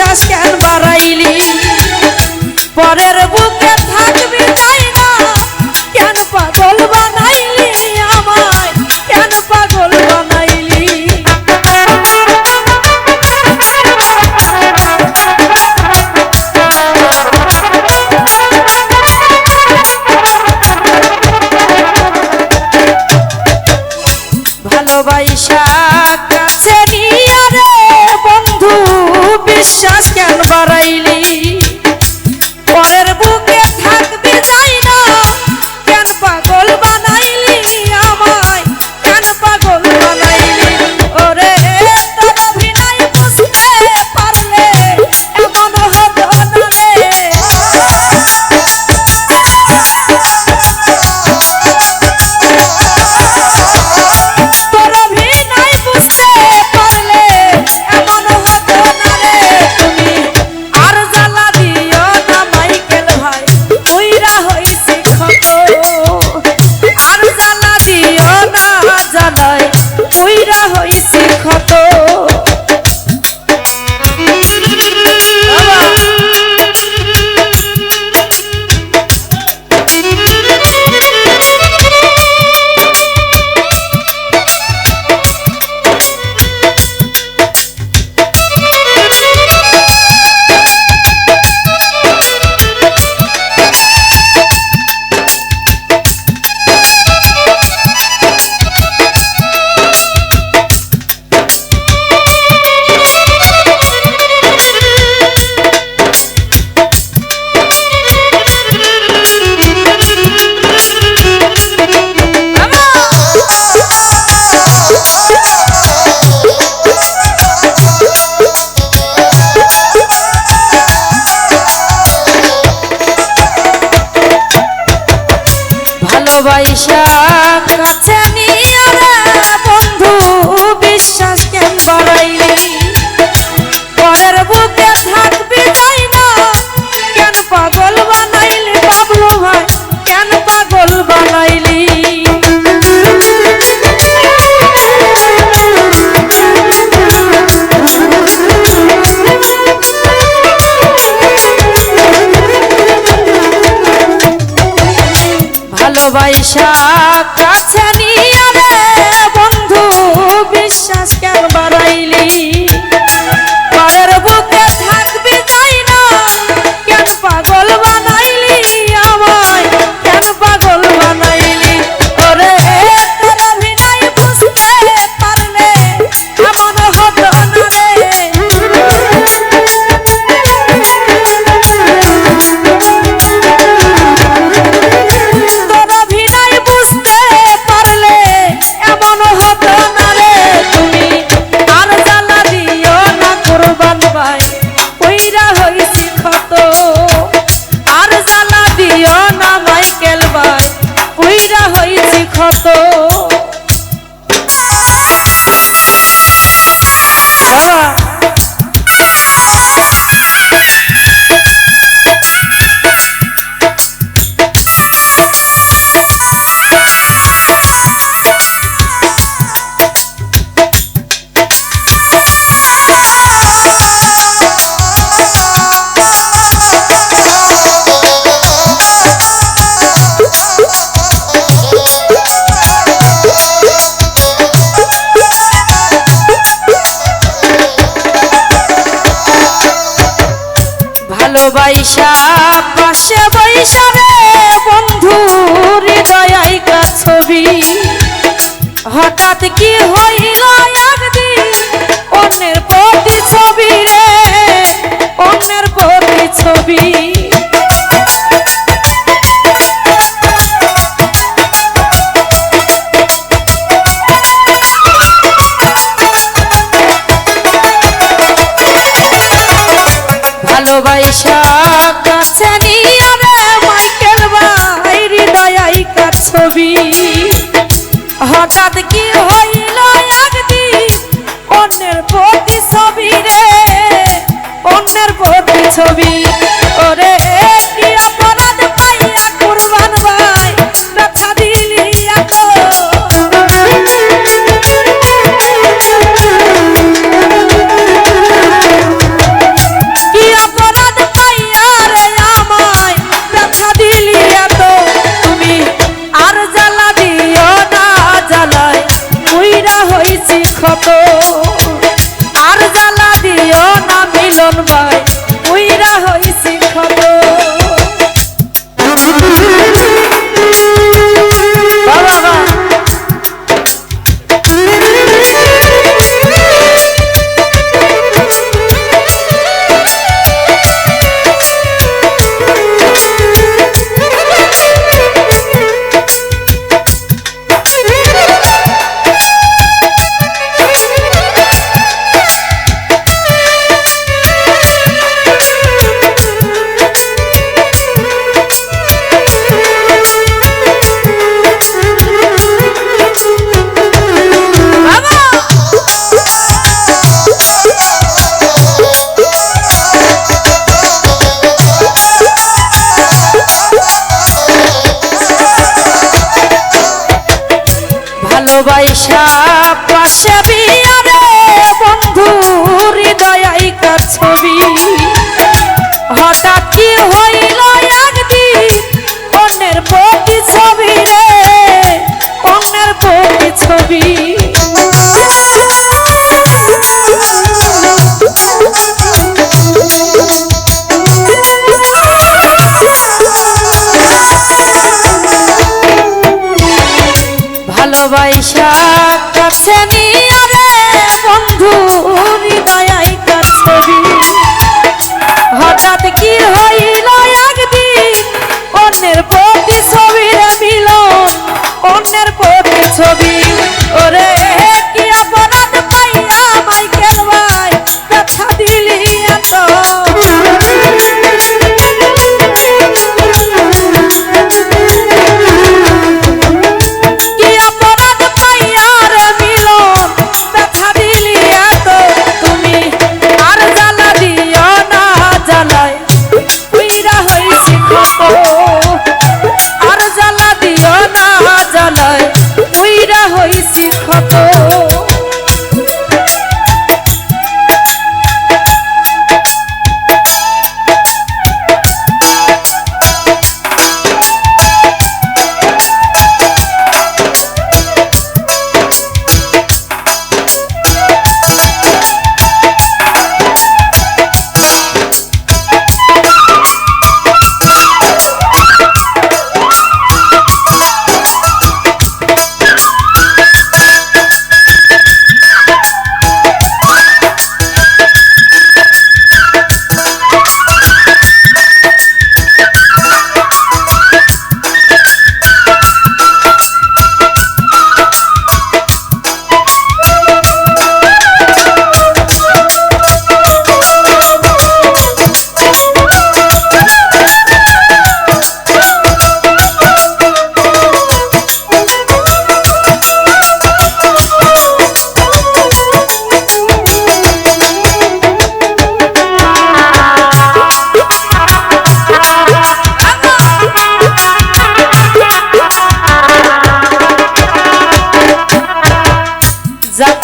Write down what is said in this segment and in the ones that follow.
achas সবাই সাথ আছে সাকা পাশে বৈশা পাশে বৈশা রে বন্ধু হৃদয় ছবি। হঠাৎ কি হইল ছবি। হঠাৎ কি হইল একদিন? অন্যের প্রতি ছবি রে অন্যের প্রতি ছবি বসা পাশে বিয়ারে বন্ধু হৃদয়াইকার ছবি হঠাৎ কি হইল একদিন, অন্যের প্রতি ছবি রে, অন্যের প্রতি ছবি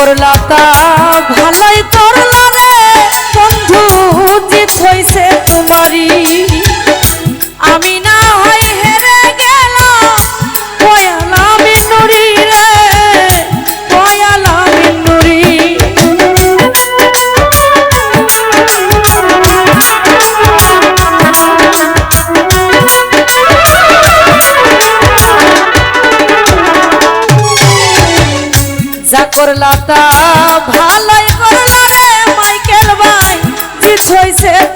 মোর লতা ভালাই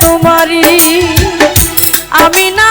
তোমারি আমি না